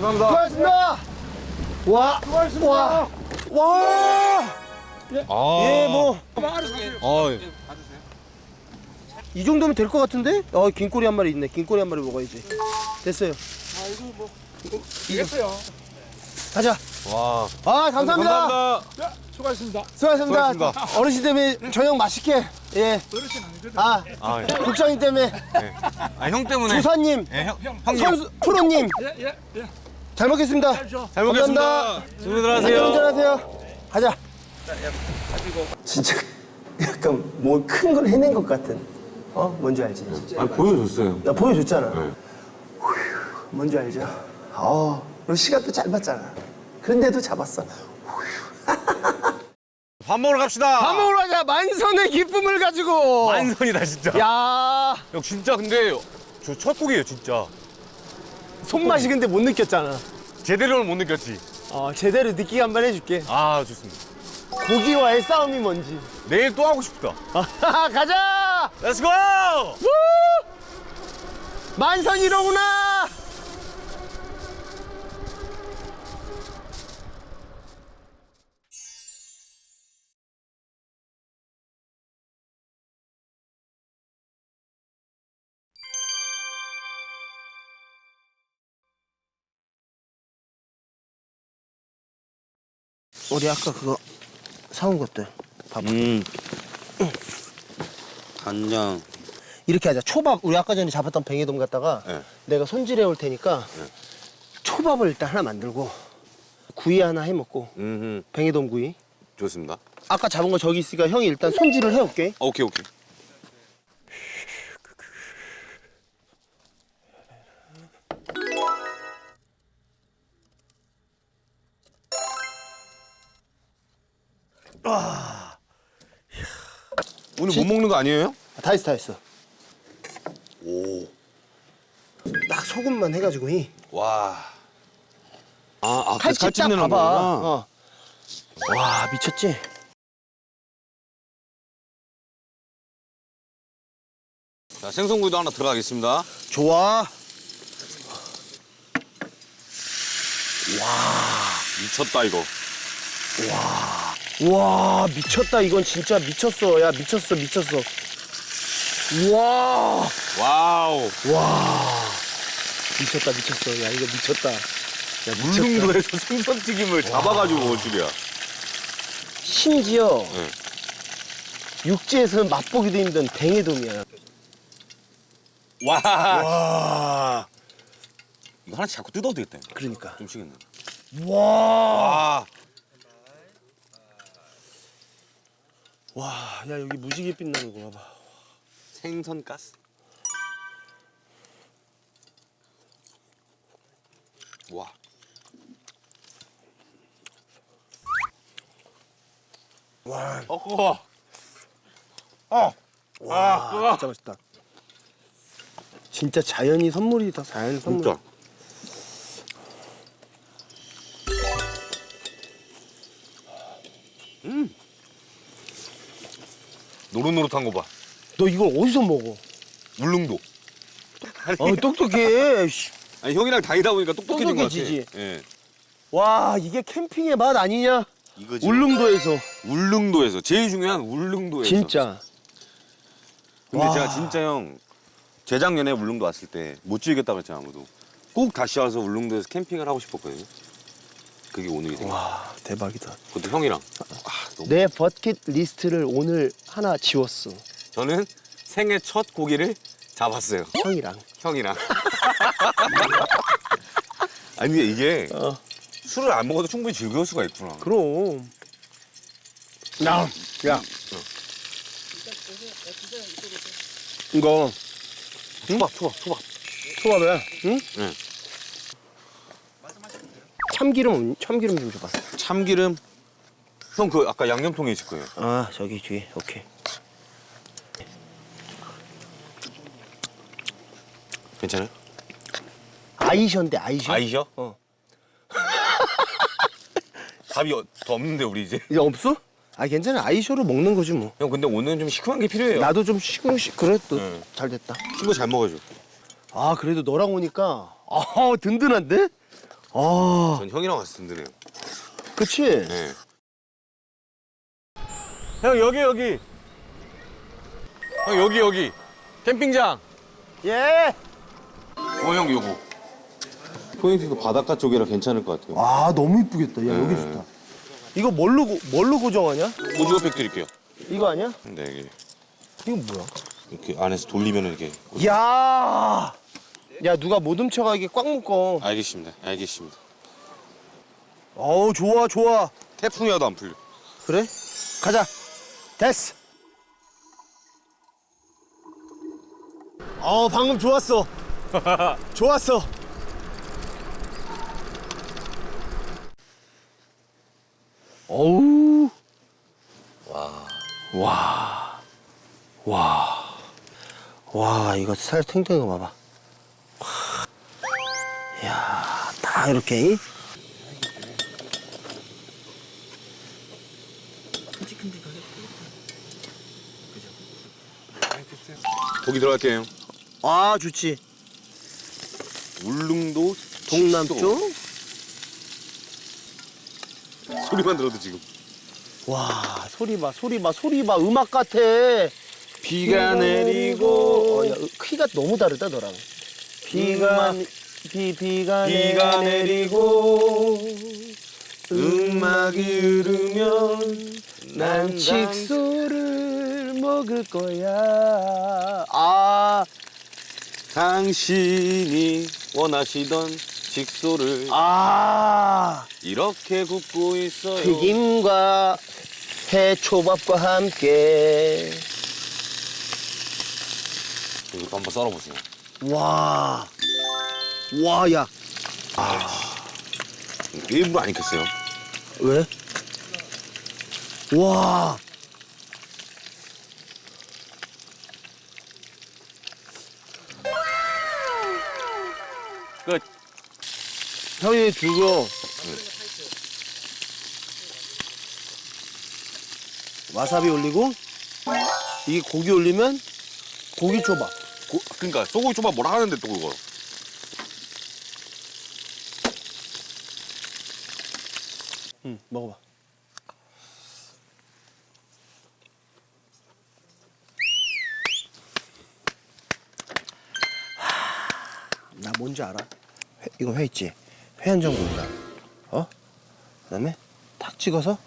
감사합니다. 수고하셨습니다. 와, 와, 와. 아. 예, 뭐. 아, 이 정도면 될 것 같은데? 어, 긴 꼬리 한 마리 있네. 긴 꼬리 한 마리 먹어야지. 됐어요. 됐어요. 가자. 와. 아, 감사합니다. 감사합니다. 수고하셨습니다. 수고하셨습니다. 수고하셨습니다. 어르신 때문에 저녁 맛있게. 예. 어르신 아니거든. 아, 아, 예. 국장님 때문에. 아, 형 때문에. 조사님. 예, 형, 형님. 선수, 프로님. 예, 예, 예. 잘 먹겠습니다. 잘 먹겠습니다. 조심들 하세요. 운전하세요. 가자. 진짜 약간 뭐 큰 걸 해낸 것 같은. 어? 뭔지 알지? 아, 보여줬어요. 나 보여줬잖아. 네. 휴, 뭔지 알죠? 어, 그리고 시간도 잘 봤잖아. 그런데도 잡았어. 밥 먹으러 갑시다. 밥 먹으러 가자. 만선의 기쁨을 가지고. 만선이다, 진짜. 야, 형, 진짜 근데 저 첫 곡이에요, 진짜. 손맛이 근데 못 느꼈잖아. 제대로는 못 느꼈지. 어, 제대로 느끼게 한번 해줄게. 아, 좋습니다. 고기와의 싸움이 뭔지. 내일 또 하고 싶다. 가자! 렛츠고! 만선이로구나! 우리 아까 그거 사온 것들 봐봐. 음. 간장. 이렇게 하자. 초밥 우리 아까 전에 잡았던 뱅에돔 갖다가 네. 내가 손질해 올 테니까 초밥을 일단 하나 만들고 구이 하나 해 먹고 음, 뱅에돔 구이. 좋습니다. 아까 잡은 거 저기 있으니까 형이 일단 손질을 해 올게. 오케이, 오케이. 오늘 못 먹는 거 아니에요? 다 했어 다 했어. 오. 딱 소금만 해가지고 이 와. 아, 아, 칼집 딱 칼집 내는 봐봐. 거구나. 어. 와 미쳤지. 자, 생선구이도 하나 들어가겠습니다. 좋아. 미쳤다, 이거. 와 미쳤다 이건 진짜 미쳤어. 야 미쳤어 미쳤어. 와 와우. 미쳤다 미쳤어. 야 이거 미쳤다. 야 미쳤다. 울릉도에서 생선튀김을 잡아가지고 올 줄이야. 심지어 네. 육지에서는 맛보기도 힘든 뱅에돔이야. 와. 와 이거 하나씩 자꾸 뜯어도 되겠다. 이거. 그러니까. 좀 식겠네. 와. 와. 와, 야 여기 무지개 빛나는 거 봐봐. 생선 가스. 와. 와, 어, 그거. 와, 진짜 맛있다. 진짜 자연이 선물이다, 자연 선물. 진짜. 노릇노릇한 거 봐. 너 이걸 어디서 먹어? 울릉도. 아니, 어, 똑똑해. 씨. 아니, 형이랑 다니다 보니까 똑똑해진 거 같아. 똑똑해지지. 예. 와, 이게 캠핑의 맛 아니냐? 이거지. 울릉도에서 울릉도에서 제일 중요한 울릉도에서. 진짜. 근데 와. 제가 진짜 형 재작년에 울릉도 왔을 때 못 즐겼다고 했잖아 아무도. 꼭 다시 와서 울릉도에서 캠핑을 하고 싶었거든요. 그게 오늘이 된 거야. 와, 대박이다. 그것도 형이랑. 내 버킷 리스트를 오늘 하나 지웠어. 저는 생애 첫 고기를 잡았어요. 형이랑. 형이랑. 아니 근데 이게 어, 술을 안 먹어도 충분히 즐거울 수가 있구나. 그럼. 야, 야. 이거 초밥, 초밥, 초밥. 초밥에, 응? 응. 참기름, 참기름 좀 줘봐. 참기름. 형 그 아까 양념통에 있을 거예요. 아 저기 뒤에 오케이 괜찮아요? 아이셔인데 아이셔 아이셔? 어. 밥이 어- 더 없는데 우리 이제. 이제 없어? 아 괜찮아 아이셔로 먹는 거지 뭐 형 근데 오늘은 좀 시큼한 게 필요해요. 나도 좀 시궁시 그래 또 응. 잘 됐다 친구 잘 먹어줘. 아 그래도 너랑 오니까 아 든든한데 아, 전 형이랑 왔을 든든해요. 그치? 네. 형 여기 여기. 형 여기 여기. 캠핑장. 예. 어, 형 요거. 포인트도 바닷가 쪽이라 괜찮을 것 같아요. 아, 너무 이쁘겠다. 야, 여기 네. 좋다. 이거 뭘로, 고- 뭘로 고정하냐? 오징어 팩 드릴게요. 이거 아니야? 네, 이게 이건 뭐야? 이렇게 안에서 돌리면 이렇게. 야 야, 누가 못 훔쳐가게 꽉 묶어. 알겠습니다. 알겠습니다. 어우, 좋아, 좋아. 태풍이 와도 안 풀려. 그래? 가자. 됐어. 어, 방금 좋았어. 좋았어. 어우. 와. 와. 와. 와, 이거 살 탱탱한 거 봐봐. 와. 야, 다 이렇게. 이? 고기 들어갈게요. 아, 좋지. 울릉도 동남쪽? 소리만 들어도 지금. 와 소리 봐 소리 봐 소리 봐. 음악 같아. 비가 내리고. 어, 야, 키가 너무 다르다 너랑. 비가 비, 비가, 비가 내리고. 음악이 흐르면 난 칙소를 먹을 거야 아, 당신이 원하시던 직소를 아 이렇게 굽고 있어요. 튀김과 해초밥과 함께 이것도 한번 썰어보세요. 와 와 야 일부러 안 익혔어요. 왜? 와. 형이 주고. 와사비 올리고 이게 고기 올리면 고기 초밥. 고, 그러니까 소고기 초밥 뭐라 하는데 또 그거. 응, 먹어봐. 나 뭔지 알아? 회, 이거 회 있지? 회한 정도인가? 어? 그다음에 탁 찍어서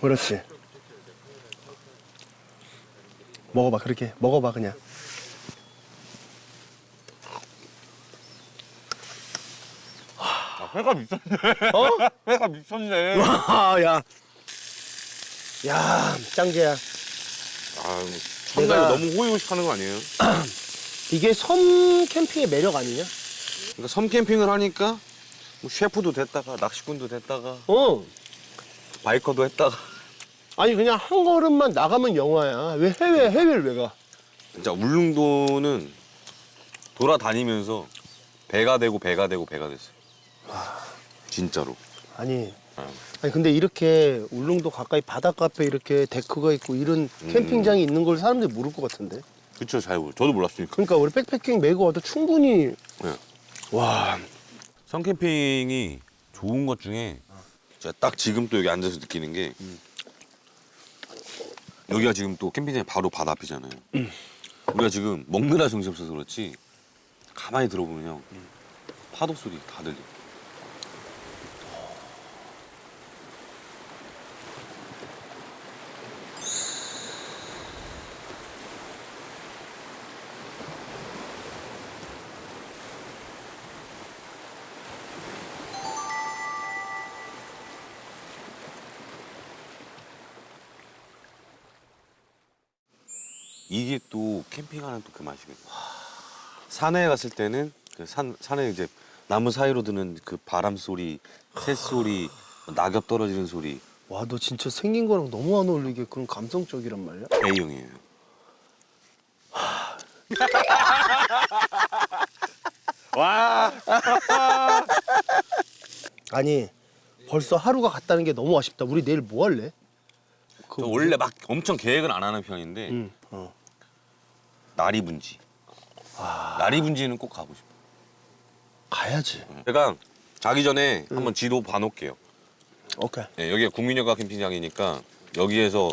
그렇지. 먹어봐 그렇게 먹어봐 그냥. 아, 회가 미쳤네. 어? 회가 미쳤네. 와, 야. 야, 짱재야. 아, 첫 날에 내가- 너무 호의호식 하는 거 아니에요? 이게 섬 캠핑의 매력 아니냐? 그러니까 섬 캠핑을 하니까 뭐 셰프도 됐다가 낚시꾼도 됐다가 어. 바이커도 했다가 아니, 그냥 한 걸음만 나가면 영화야. 왜 해외, 해외를 왜 가? 진짜 울릉도는 돌아다니면서 배가 되고 배가 되고 배가 됐어요. 진짜로. 아니, 아, 아니, 근데 이렇게 울릉도 가까이 바닷가 앞에 이렇게 데크가 있고 이런 캠핑장이 있는 걸 사람들이 모를 것 같은데. 그쵸 잘 모르. 저도 몰랐으니까. 그러니까 우리 백패킹 메고 와도 충분히. 네. 와, 섬 캠핑이 좋은 것 중에 제가 딱 지금 또 여기 앉아서 느끼는 게 여기가 지금 또 캠핑장이 바로 바다 앞이잖아요. 우리가 지금 먹느라 정신없어서 그렇지 가만히 들어보면 형 파도 소리 다 들려. 이게 또 캠핑하는 또 그 맛이거든요. 산에 갔을 때는 그 산 산에 이제 나무 사이로 드는 그 바람 소리, 새 소리, 낙엽 떨어지는 소리 와, 너 진짜 생긴 거랑 너무 안 어울리게 그런 감성적이란 말이야? A형이에요. 와. 아니, 벌써 하루가 갔다는 게 너무 아쉽다. 우리 내일 뭐 할래? 저 원래 막 엄청 계획은 안 하는 편인데 응. 어. 나리분지. 나리분지는 꼭 가고 싶어. 가야지. 제가 자기 전에 한번 지도 봐놓을게요. 오케이. 네, 여기가 국민여가 캠핑장이니까 여기에서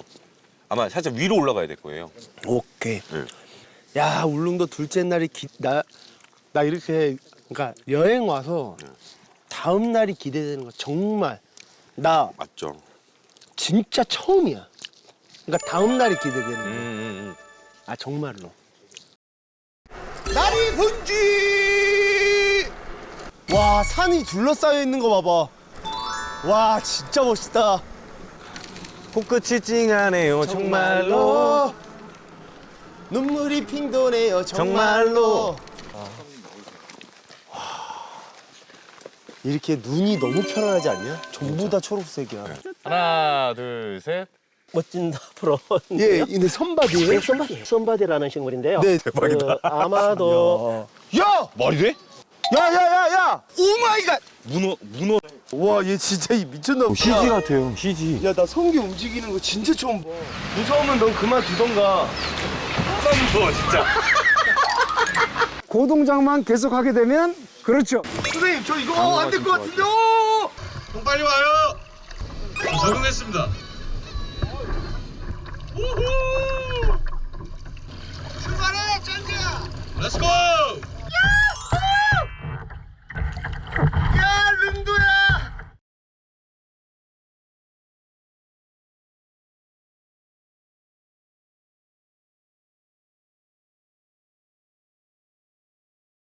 아마 살짝 위로 올라가야 될 거예요. 오케이. 네. 야 울릉도 둘째 날이 기, 나, 나 이렇게 그러니까 여행 와서 다음 날이 기대되는 거 정말 나 맞죠? 진짜 처음이야. 그러니까 다음 날이 기대되는 음, 거. 음, 아 정말로. 나리 분지. 와 산이 둘러싸여 있는 거 봐봐. 와 진짜 멋있다. 코끝이 찡하네요 정말로. 눈물이 핑 도네요 정말로. 이렇게 눈이 너무 편안하지 않냐? 전부 다 초록색이야. 하나, 둘, 셋. 멋진 앞으로. 예, 근데 선바디예요? 네, 선바디. 선바디라는 식물인데요. 네, 대박이다. 아마도 야! 말이 돼? 야, 야, 야, 야! 오 마이 갓! 문어 문어 와, 얘 진짜 이 미쳤나 보다. 같아요 CG. 야, 나 성기 움직이는 거 진짜 처음 봐. 무서우면 넌 그만두던가. 고동작만 계속 하게 되면 그렇죠. 선생님, 저 이거 안 될 것 같은데. 오! 빨리 와요. 적응했습니다.